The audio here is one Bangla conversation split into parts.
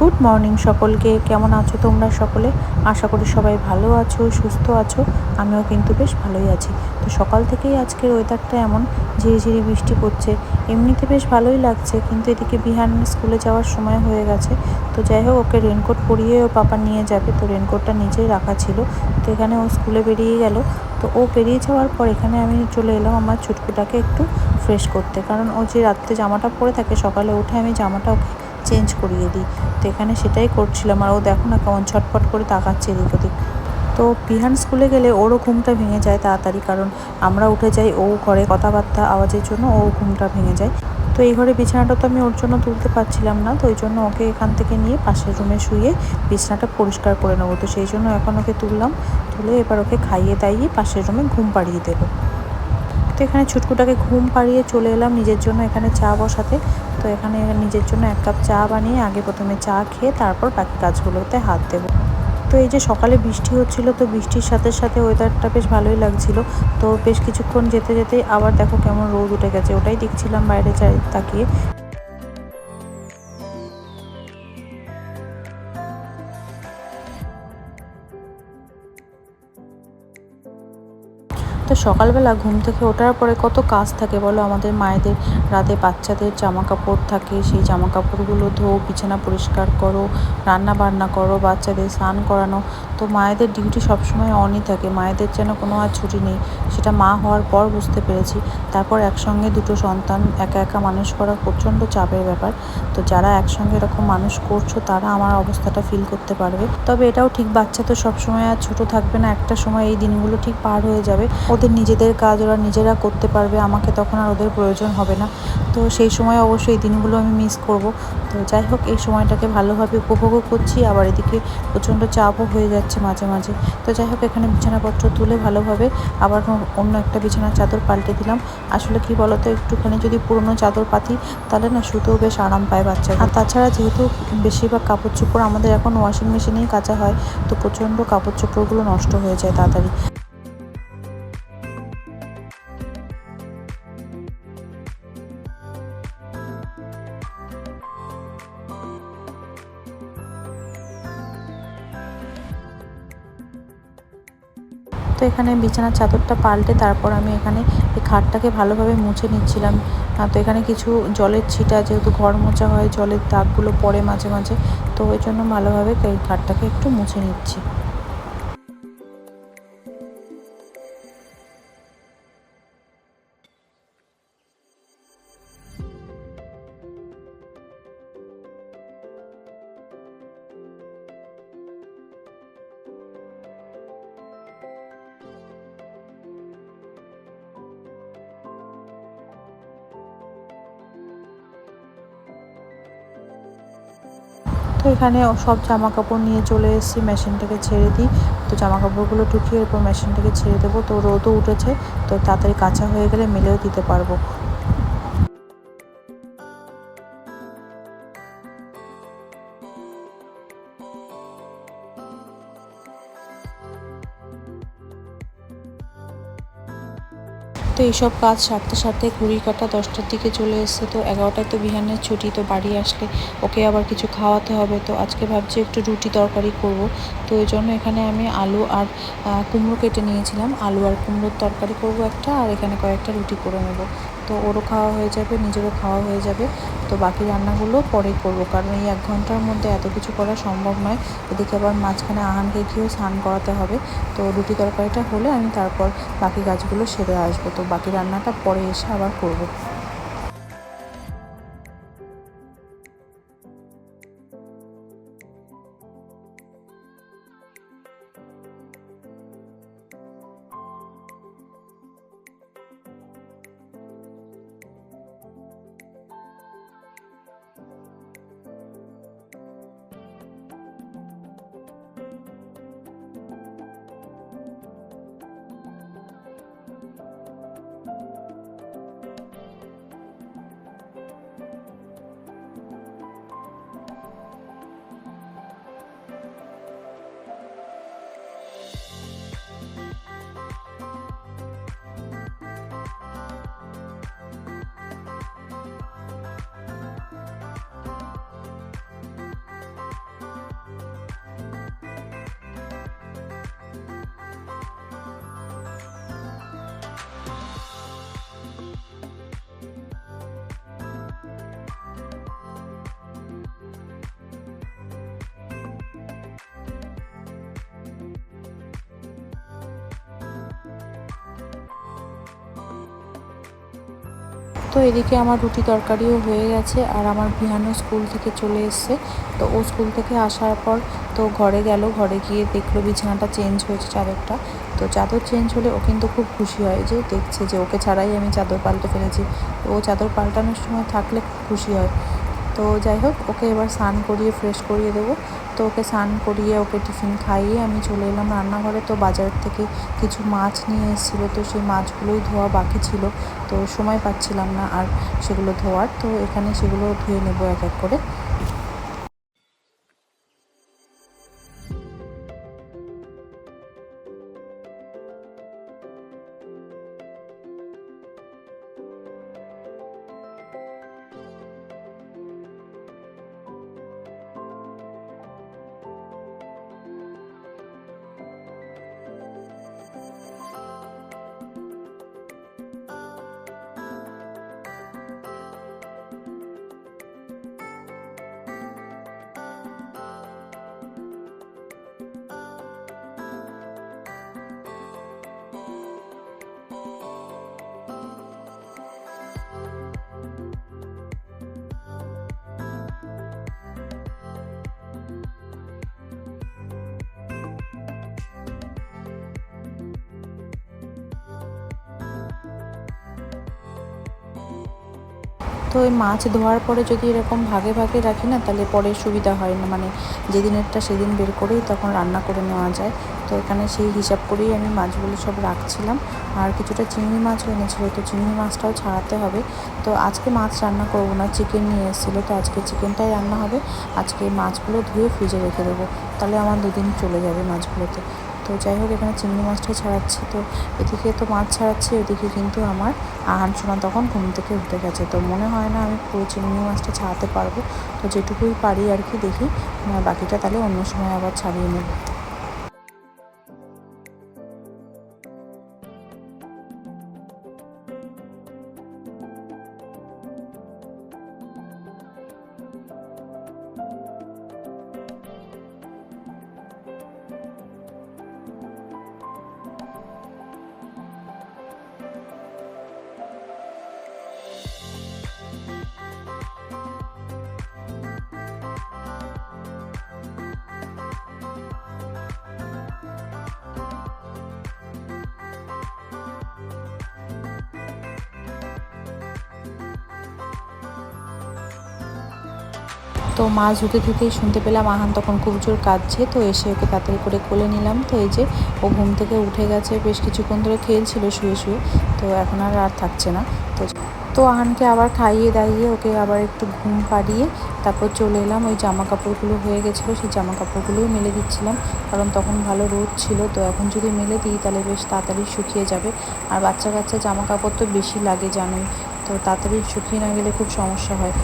গুড মর্নিং সকলকে। কেমন আছো তোমরা সকলে? আশা করি সবাই ভালো আছো, সুস্থ আছো। আমিও কিন্তু বেশ ভালোই আছি। তো সকাল থেকেই আজকের ওয়েদারটা এমন, ঝিরিঝিরি বৃষ্টি পড়ছে। এমনিতে বেশ ভালোই লাগছে, কিন্তু এদিকে বিহান স্কুলে যাওয়ার সময় হয়ে গেছে। তো যাই হোক, ওকে রেনকোট পরিয়ে ও পাপা নিয়ে যাবে। তো রেনকোটটা নিজেই রাখা ছিল। তো এখানে ও স্কুলে বেরিয়ে গেল। তো ও বেরিয়ে যাওয়ার পর এখানে আমি চলে এলাম আমার ছুটকুটাকে একটু ফ্রেশ করতে। কারণ ও যে রাত্রে জামাটা পরে থাকে, সকালে উঠে আমি জামাটা ওকে চেঞ্জ করিয়ে দিই। তো এখানে সেটাই করছিলাম আর ও দেখো না কেমন ছটপট করে তাকাচ্ছে এদিক ওদিক। তো বিহান স্কুলে গেলে ওরও ঘুমটা ভেঙে যায় তাড়াতাড়ি কারণ আমরা উঠে যাই ও ঘরে কথাবার্তা আওয়াজের জন্য ও ঘুমটা ভেঙে যায়। তো এই ঘরে বিছানাটা তো আমি ওর জন্য তুলতে পারছিলাম না তো ওই জন্য ওকে এখান থেকে নিয়ে পাশের রুমে শুয়ে বিছানাটা পরিষ্কার করে নেব। তো সেই জন্য এখন ওকে তুললাম, তুলে এবার ওকে খাইয়ে দাইয়ে পাশের রুমে ঘুম পাড়িয়ে দেবো। তো এখানে ছুটকুটাকে ঘুম পাড়িয়ে চলে এলাম নিজের জন্য এখানে চা বসাতে। তো এখানে নিজের জন্য এক কাপ চা বানিয়ে আগে প্রথমে চা খেয়ে তারপর বাকি কাজগুলোতে হাত দেবো। তো এই যে সকালে বৃষ্টি হচ্ছিল, তো বৃষ্টির সাথে সাথে ওয়েদারটা বেশ ভালোই লাগছিল। তো বেশ কিছুক্ষণ যেতে যেতে আবার দেখো কেমন রোদ উঠে গেছে, ওটাই দেখছিলাম বাইরে চাই তাকিয়ে। তো সকালবেলা ঘুম থেকে ওঠার পরে কত কাজ থাকে বলো? আমাদের মায়েদের রাতে বাচ্চাদের জামা কাপড় থাকে, সেই জামা কাপড়গুলো ধো বিছানা পরিষ্কার করো রান্না বান্না করো, বাচ্চাদের স্নান করানো। তো মায়েদের ডিউটি সবসময় অনই থাকে, মায়েদের যেন কোনো আর ছুটি নেই। সেটা মা হওয়ার পর বুঝতে পেরেছি। তারপর একসঙ্গে দুটো সন্তান, একা একা মানুষ করা প্রচণ্ড চাপের ব্যাপার। তো যারা একসঙ্গে এরকম মানুষ করছ, তারা আমার অবস্থাটা ফিল করতে পারবে। তবে এটাও ঠিক, বাচ্চা তো সবসময় আর ছোটো থাকবে না, একটা সময় এই দিনগুলো ঠিক পার হয়ে যাবে। ওদের নিজেদের কাজ ওরা নিজেরা করতে পারবে, আমাকে তখন আর ওদের প্রয়োজন হবে না। তো সেই সময় অবশ্যই এই দিনগুলো আমি মিস করব। তো যাই হোক, এই সময়টাকে ভালোভাবে উপভোগও করছি, আবার এদিকে প্রচণ্ড চাপও হয়ে যাচ্ছে মাঝে মাঝে। তো যাই হোক, এখানে বিছানাপত্র তুলে ভালোভাবে আবার অন্য একটা বিছানার চাদর পাল্টে দিলাম। আসলে কি বলতো, একটুখানি যদি পুরনো চাদর পাতি, তাহলে না শুতেও বেশ আরাম পায় বাচ্চা আর তাছাড়া যেহেতু বেশিরভাগ কাপড় চোপড় আমাদের এখন ওয়াশিং মেশিনেই কাচা হয়, তো প্রচণ্ড কাপড় চোপড়গুলো নষ্ট হয়ে যায় তাড়াতাড়ি। এখানে বিছানার চাদরটা পাল্টে তারপর আমি এখানে এই খাটটাকে ভালোভাবে মুছে নিচ্ছিলাম। তো এখানে কিছু জলের ছিটা যেহেতু ঘর মোছা হয়, জলের দাগগুলো পড়ে মাঝে মাঝে, তো ওই জন্য ভালোভাবে এই খাটটাকে একটু মুছে নিচ্ছি। তো এখানে সব জামা কাপড় নিয়ে চলে এসেছি, মেশিনটাকে ছেড়ে দিই। তো জামা কাপড়গুলো ঢুকিয়ে এরপর মেশিনটাকে ছেড়ে দেবো। তো রোদও উঠেছে, তো তাড়াতাড়ি কাঁচা হয়ে গেলে মেলেও দিতে পারব। তো এইসব কাজ সারতে সারতে ঘুরি কাটা দশটার দিকে চলে এসছে। তো এগারোটায় তো বিহানের ছুটি, তো বাড়ি আসলে ওকে আবার কিছু খাওয়াতে হবে। তো আজকে ভাবছি একটু রুটি তরকারি করব। তো ওই জন্য এখানে আমি আলু আর কুমড়ো কেটে নিয়েছিলাম। আলু আর কুমড়োর তরকারি করব একটা আর এখানে কয়েকটা রুটি করে নেব। তো ওরও খাওয়া হয়ে যাবে, নিজেরও খাওয়া হয়ে যাবে। তো বাকি রান্নাগুলো পরে করব, কারণ এই এক ঘণ্টার মধ্যে এত কিছু করা সম্ভব নয়। এদিকে আবার মাঝখানে আহানকে গিয়েও স্নান করাতে হবে। তো রুটি তরকারিটা হলে আমি তারপর বাকি গাছগুলো সেরে আসব। তো বাকি রান্নাটা পরে এসে আবার করব। তো এদিকে আমার রুটি তরকারিও হয়ে গেছে আর আমার বিহানো স্কুল থেকে চলে এসছে। তো ও স্কুল থেকে আসার পর তো ঘরে গেল, ঘরে গিয়ে দেখল বিছানাটা চেঞ্জ হয়েছে চাদরটা। তো চাদর চেঞ্জ হলে ও কিন্তু খুব খুশি হয় যে দেখছে যে ওকে ছাড়াই আমি চাদর পাল্টে ফেলেছি। তো ও চাদর পাল্টানোর সময় থাকলে খুব খুশি হয়। তো যাই হোক, ওকে এবার স্নান করিয়ে ফ্রেশ করিয়ে দেবো। তো ওকে স্নান করিয়ে, ওকে টিফিন খাইয়ে আমি চলে এলাম রান্নাঘরে। তো বাজার থেকে কিছু মাছ নিয়ে এসেছিল, তো সেই মাছগুলোই ধোয়া বাকি ছিল। তো সময় পাচ্ছিলাম না আর সেগুলো ধোয়ার। তো এখানে সেগুলো ধুয়ে নেব এক এক করে। তো ওই মাছ ধোয়ার পরে যদি এরকম ভাগে ভাগে রাখি না, তাহলে পরে সুবিধা হয় না। মানে যেদিনেরটা সেদিন বের করেই তখন রান্না করে নেওয়া যায়। তো এখানে সেই হিসাব করেই আমি মাছগুলো সব রাখছিলাম। আর কিছুটা চিংড়ি মাছও এনেছিলো। তো চিংড়ি মাছটাও ছাড়াতে হবে। তো আজকে মাছ রান্না করব না, চিকেন নিয়ে এসেছিল। তো আজকে চিকেনটাই রান্না হবে। আজকে মাছগুলো ধুয়ে ফ্রিজে রেখে দেবো। তাহলে আমার দুদিন চলে যাবে মাছগুলোতে। তো যাই হোক, এখানে চিংড়ি মাছটা ছাড়াচ্ছি। তো এদিকে তো মাছ ছাড়াচ্ছি, ওদিকে কিন্তু আমার আহান সোনা তখন ঘুম থেকে উঠে গেছে। তো মনে হয় না আমি পুরো চিংড়ি মাছটা ছাড়াতে পারব। তো যেটুকুই পারি আর কি দেখি বাকিটা তাহলে অন্য সময় আবার ছাড়িয়ে নেব। তো মাছ ধুতে ধুতেই শুনতে পেলাম, আহান তখন খুব জোর কাঁদছে, তো এসে ওকে তাড়াতাড়ি করে কোলে নিলাম। তো এই যে ও ঘুম থেকে উঠে গেছে, বেশ কিছুক্ষণ ধরে খেলছিল শুয়ে শুয়ে, তো এখন আর আর থাকছে না। তো তো আহানকে আবার খাইয়ে দাইয়ে ওকে আবার একটু ঘুম পাড়িয়ে তারপর চলে এলাম। ওই জামা কাপড়গুলো হয়ে গেছিল, সেই জামা কাপড়গুলোই মেলে দিচ্ছিলাম, কারণ তখন ভালো রোদ ছিল। তো এখন যদি মেলে দিই, তাহলে বেশ তাড়াতাড়ি শুকিয়ে যাবে। আর বাচ্চা কাচ্চা জামা কাপড় তো বেশি লাগে জানোই, তো তাড়াতাড়ি শুকিয়ে না গেলে খুব সমস্যা হয়।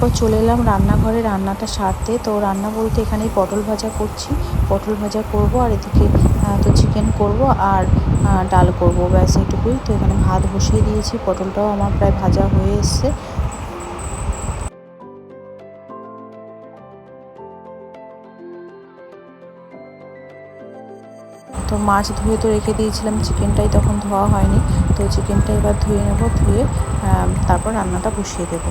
তো এরপর চলে এলাম রান্নাঘরে রান্নাটা সারতে। তো রান্না বলতে এখানে পটল ভাজা করছি। পটল ভাজা করব আর এদিকে তো চিকেন করব আর ডাল করব। ব্যাস এটুকুই। তো এখানে ভাত বসিয়ে দিয়েছি। পটলটাও আমার প্রায় ভাজা হয়ে এসছে। তো মাছ ধুয়ে তো রেখে দিয়েছিলাম। চিকেনটাই তখন ধোয়া হয়নি। তো চিকেনটা এবার ধুয়ে নেব, ধুয়ে তারপর রান্নাটা বসিয়ে দেবো।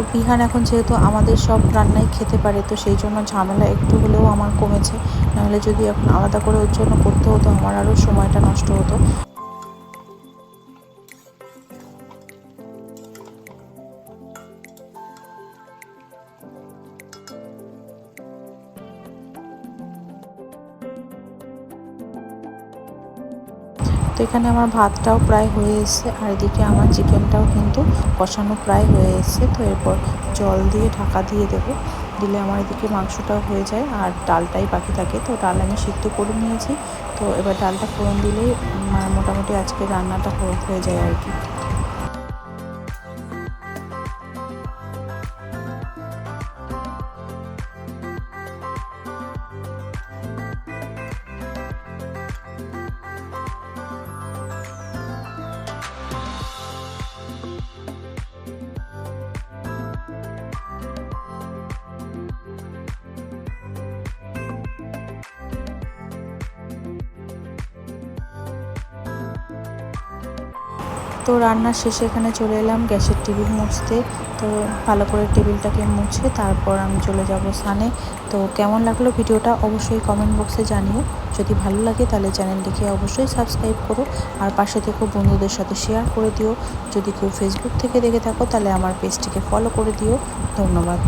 তো বিহান এখন যেহেতু আমাদের সব রান্নাই খেতে পারে, তো সেই জন্য ঝামেলা একটু হলেও আমার কমেছে। নাহলে যদি এখন আলাদা করে ওর জন্য করতে হতো, আমার আরও সময়টা নষ্ট হতো। এখানে আমার ভাতটাও প্রায় হয়ে এসছে, আর এদিকে আমার চিকেনটাও কিন্তু কষানো প্রায় হয়ে এসছে। তো এরপর জল দিয়ে ঢাকা দিয়ে দেবো, দিলে আমার এদিকে মাংসটাও হয়ে যায়, আর ডালটাই বাকি থাকে। তো ডাল আমি সিদ্ধ করে নিয়েছি। তো এবার ডালটা ফোড়ন দিলেই মোটামুটি আজকে রান্নাটা হয়ে যায় আর কি। তো রান্নার শেষে এখানে চলে এলাম গ্যাসের টেবিল মুছতে। তো ভালো করে টেবিলটাকে মুছে তারপর আমি চলে যাব স্নানে তো কেমন লাগল ভিডিওটা অবশ্যই কমেন্ট বক্সে জানিও। যদি ভালো লাগে তাহলে চ্যানেলটিকে অবশ্যই সাবস্ক্রাইব করো আর পাশে থেকেও বন্ধুদের সাথে শেয়ার করে দিও। যদি কেউ ফেসবুক থেকে দেখে থাকো তাহলে আমার পেজটিকে ফলো করে দিও। ধন্যবাদ।